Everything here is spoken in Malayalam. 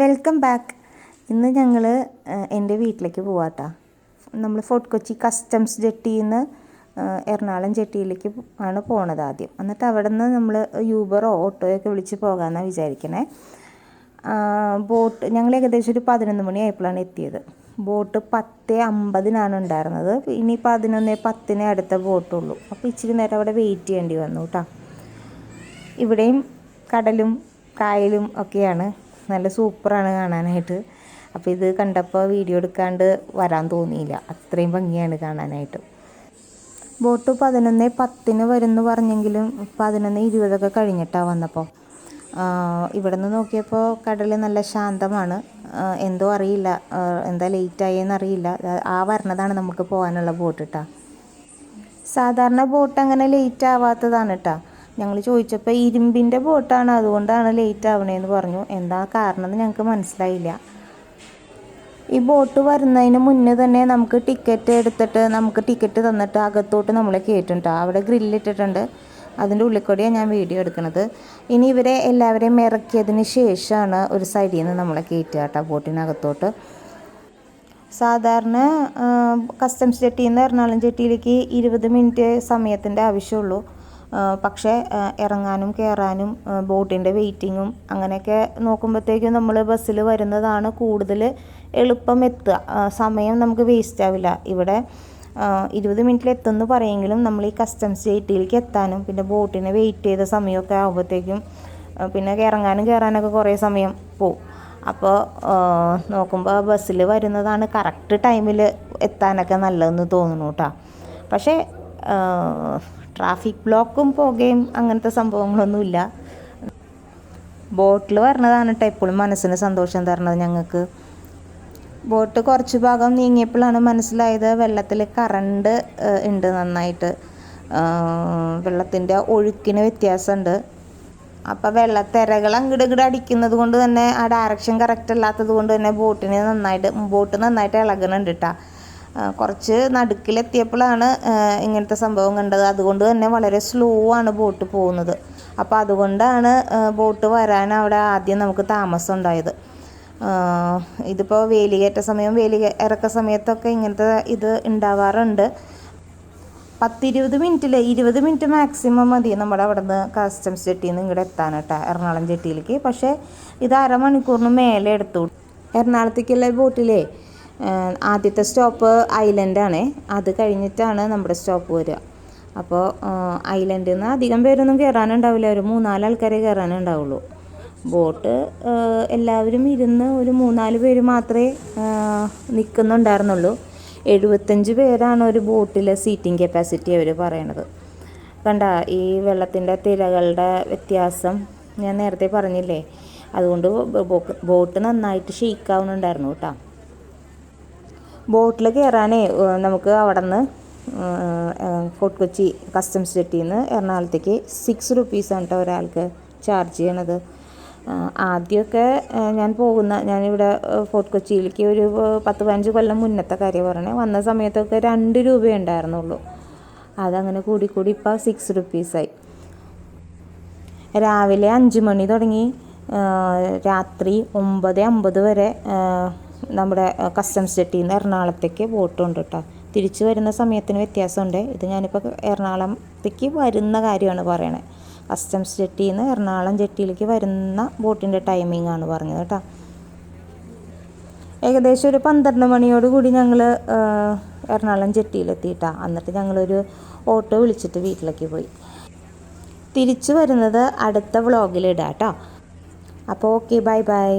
Welcome back. ഇന്ന് ഞങ്ങൾ എന്റെ വീട്ടിലേക്ക് പോവാട്ടാ. നമ്മൾ ഫോർട്ട് കൊച്ചി കസ്റ്റംസ് ജെട്ടിയിൽ നിന്ന് എറണാകുളം ജെട്ടിയിലേക്ക് ആണ് പോണത് ആദ്യം. എന്നിട്ട് അവിടെ നിന്ന് നമ്മൾ യൂബറോ ഓട്ടോയൊക്കെ വിളിച്ച് പോകാമെന്നാണ് വിചാരിക്കണേ. ബോട്ട് ഞങ്ങൾ ഏകദേശം ഒരു പതിനൊന്ന് മണി ആയപ്പോഴാണ് എത്തിയത്. ബോട്ട് പത്ത് അമ്പതിനാണ് ഉണ്ടായിരുന്നത്. ഇനി പതിനൊന്ന് പത്തിന് അടുത്ത ബോട്ടുള്ളൂ. അപ്പോൾ ഇച്ചിരി നേരം അവിടെ വെയിറ്റ് ചെയ്യേണ്ടി വന്നു കേട്ടോ ഇവിടെയും കടലും കായലും ഒക്കെയാണ് നല്ല സൂപ്പറാണ് കാണാനായിട്ട്. അപ്പോൾ ഇത് കണ്ടപ്പോൾ വീഡിയോ എടുക്കാണ്ട് വരാൻ തോന്നിയില്ല. അത്രയും ഭംഗിയാണ് കാണാനായിട്ട്. ബോട്ട് പതിനൊന്ന് പത്തിന് വരുമെന്ന് പറഞ്ഞെങ്കിലും പതിനൊന്ന് ഇരുപതൊക്കെ കഴിഞ്ഞിട്ടാണ് വന്നപ്പോൾ ഇവിടെ നിന്ന് നോക്കിയപ്പോൾ കടൽ നല്ല ശാന്തമാണ്. എന്തോ അറിയില്ല. എന്താ ലേറ്റായെന്ന് അറിയില്ല. ആ വരണതാണ് നമുക്ക് പോകാനുള്ള ബോട്ട് കേട്ടോ സാധാരണ ബോട്ട് അങ്ങനെ ലേറ്റ് ആവാത്തതാണ് കേട്ടോ ഞങ്ങൾ ചോദിച്ചപ്പോൾ ഇരുമ്പിന്റെ ബോട്ടാണ് അതുകൊണ്ടാണ് ലേറ്റ് ആവണേന്ന് പറഞ്ഞു. എന്താ കാരണം എന്ന് ഞങ്ങൾക്ക് മനസ്സിലായില്ല. ഈ ബോട്ട് വരുന്നതിന് മുന്നേ തന്നെ നമുക്ക് ടിക്കറ്റ് എടുത്തിട്ട് നമുക്ക് ടിക്കറ്റ് തന്നിട്ട് അകത്തോട്ട് നമ്മളെ കയറ്റുണ്ടോ അവിടെ ഗ്രില്ലിട്ടിട്ടുണ്ട് അതിന്റെ ഉള്ളിൽ കൂടിയാണ് ഞാൻ വീഡിയോ എടുക്കുന്നത് ഇനി ഇവരെ എല്ലാവരെയും ഇറക്കിയതിന് ശേഷമാണ് ഒരു സൈഡിൽ നിന്ന് നമ്മളെ കയറ്റുക കേട്ടോ ബോട്ടിനകത്തോട്ട്. സാധാരണ കസ്റ്റംസ് ജെട്ടിയിൽ നിന്ന് എറണാകുളം ജെട്ടിയിലേക്ക് ഇരുപത് മിനിറ്റ് സമയത്തിന്റെ ആവശ്യമുള്ളൂ പക്ഷേ ഇറങ്ങാനും കയറാനും ബോട്ടിന്റെ വെയിറ്റിങ്ങും അങ്ങനെയൊക്കെ നോക്കുമ്പോഴത്തേക്കും നമ്മൾ ബസ്സിൽ വരുന്നതാണ് കൂടുതൽ എളുപ്പം എത്തുക. സമയം നമുക്ക് വേസ്റ്റ് ആവില്ല. ഇവിടെ ഇരുപത് മിനിറ്റിൽ എത്തുമെന്ന് പറയുമെങ്കിലും നമ്മൾ ഈ കസ്റ്റംസ് ജെട്ടിയിലേക്ക് എത്താനും പിന്നെ ബോട്ടിനെ വെയിറ്റ് ചെയ്ത സമയമൊക്കെ ആകുമ്പോഴത്തേക്കും പിന്നെ ഇറങ്ങാനും കയറാനൊക്കെ കുറേ സമയം പോവും. അപ്പോൾ നോക്കുമ്പോൾ ബസ്സിൽ വരുന്നതാണ് കറക്റ്റ് ടൈമിൽ എത്താനൊക്കെ നല്ലതെന്ന് തോന്നുന്നു കേട്ടോ. പക്ഷേ ട്രാഫിക് ബ്ലോക്കും പുകയും അങ്ങനത്തെ സംഭവങ്ങളൊന്നുമില്ല. ബോട്ടിൽ വരണതാണ് കേട്ടോ എപ്പോഴും മനസ്സിന് സന്തോഷം തരണത് ഞങ്ങൾക്ക്. ബോട്ട് കുറച്ച് ഭാഗം നീങ്ങിയപ്പോഴാണ് മനസ്സിലായത് വെള്ളത്തിൽ കറണ്ട് ഉണ്ട് നന്നായിട്ട്. വെള്ളത്തിന്റെ ഒഴുക്കിന് വ്യത്യാസമുണ്ട്. അപ്പോൾ വെള്ളത്തിരകൾ അങ്ങോട്ട് ഇങ്ങോട്ട് അടിക്കുന്നത് കൊണ്ട് തന്നെ ആ ഡയറക്ഷൻ കറക്റ്റ് അല്ലാത്തത് കൊണ്ട് തന്നെ ബോട്ടിന് നന്നായിട്ട് ബോട്ട് നന്നായിട്ട് ഇളകുന്നുണ്ട് കേട്ടോ കുറച്ച് നടുക്കിലെത്തിയപ്പോഴാണ് ഇങ്ങനത്തെ സംഭവം കണ്ടത്. അതുകൊണ്ട് തന്നെ വളരെ സ്ലോ ആണ് ബോട്ട് പോകുന്നത്. അപ്പോൾ അതുകൊണ്ടാണ് ബോട്ട് വരാൻ അവിടെ ആദ്യം നമുക്ക് താമസം ഉണ്ടായത്. ഇതിപ്പോൾ വേലികയറ്റ സമയം വേലി ഇറക്ക സമയത്തൊക്കെ ഇങ്ങനത്തെ ഇത് ഉണ്ടാവാറുണ്ട്. പത്തിരുപത് മിനിറ്റിൽ ഇരുപത് മിനിറ്റ് മാക്സിമം മതി നമ്മുടെ അവിടെ നിന്ന് കസ്റ്റംസ് ജെട്ടിയിൽ നിന്ന് ഇങ്ങോട്ട് എത്താൻ കേട്ടോ എറണാകുളം ജെട്ടിയിലേക്ക് പക്ഷേ ഇത് അരമണിക്കൂറിന് മേലെ എടുത്തു. എറണാകുളത്തേക്കുള്ള ബോട്ടിലേ ആദ്യത്തെ സ്റ്റോപ്പ് ഐലൻഡാണ് അത് കഴിഞ്ഞിട്ടാണ് നമ്മുടെ സ്റ്റോപ്പ് വരിക. അപ്പോൾ ഐലൻഡിൽ നിന്ന് അധികം പേരൊന്നും കയറാനുണ്ടാവില്ല. ഒരു മൂന്നാൽ ആൾക്കാരെ കയറാനുണ്ടാവുള്ളൂ. ബോട്ട് എല്ലാവരും ഇരുന്ന് ഒരു മൂന്നാൽ പേര് മാത്രമേ നിൽക്കുന്നുണ്ടായിരുന്നുള്ളൂ. എഴുപത്തഞ്ച് പേരാണ് ഒരു ബോട്ടിലെ സീറ്റിംഗ് കപ്പാസിറ്റി അവർ പറയണത്. കണ്ട ഈ വെള്ളത്തിന്റെ തിരകളുടെ വ്യത്യാസം ഞാൻ നേരത്തെ പറഞ്ഞില്ലേ? അതുകൊണ്ട് ബോട്ട് നന്നായിട്ട് ഷെയ്ക്കാവുന്നുണ്ടായിരുന്നു കേട്ടോ. ബോട്ടിൽ കയറാനേ നമുക്ക് അവിടെ നിന്ന് ഫോർട്ട് കൊച്ചി കസ്റ്റംസ് ജെട്ടിയിൽ നിന്ന് എറണാകുളത്തേക്ക് സിക്സ് റുപ്പീസാണ് കേട്ടോ ഒരാൾക്ക് ചാർജ് ചെയ്യണത്. ആദ്യമൊക്കെ ഞാൻ പോകുന്ന ഞാനിവിടെ ഫോർട്ട് കൊച്ചിയിലേക്ക് ഒരു പത്ത് പതിനഞ്ച് കൊല്ലം മുന്നത്തെ കാര്യം പറഞ്ഞേ വന്ന സമയത്തൊക്കെ രണ്ട് രൂപയേ ഉണ്ടായിരുന്നുള്ളൂ. അതങ്ങനെ കൂടി കൂടി ഇപ്പോൾ സിക്സ് റുപ്പീസായി രാവിലെ അഞ്ച് മണി തുടങ്ങി. രാത്രി ഒമ്പത് അമ്പത് വരെ നമ്മുടെ കസ്റ്റംസ് ജെട്ടിയിൽ നിന്ന് എറണാകുളത്തേക്ക് ബോട്ടുണ്ട് കേട്ടോ തിരിച്ചു വരുന്ന സമയത്തിന് വ്യത്യാസമുണ്ട്. ഇത് ഞാനിപ്പോൾ എറണാകുളത്തേക്ക് വരുന്ന കാര്യമാണ് പറയണത് കസ്റ്റംസ് ജെട്ടിയിൽ നിന്ന് എറണാകുളം ജെട്ടിയിലേക്ക് വരുന്ന ബോട്ടിന്റെ ടൈമിംഗ് ആണ് പറഞ്ഞത് കേട്ടോ ഏകദേശം ഒരു പന്ത്രണ്ട് മണിയോട് കൂടി ഞങ്ങൾ എറണാകുളം ജെട്ടിയിലെത്തിയിട്ടാണ് എന്നിട്ട് ഞങ്ങളൊരു ഓട്ടോ വിളിച്ചിട്ട് വീട്ടിലേക്ക് പോയി. തിരിച്ചു വരുന്നത് അടുത്ത വ്ളോഗിലിടാം കേട്ടോ അപ്പോൾ ഓക്കെ ബൈ ബൈ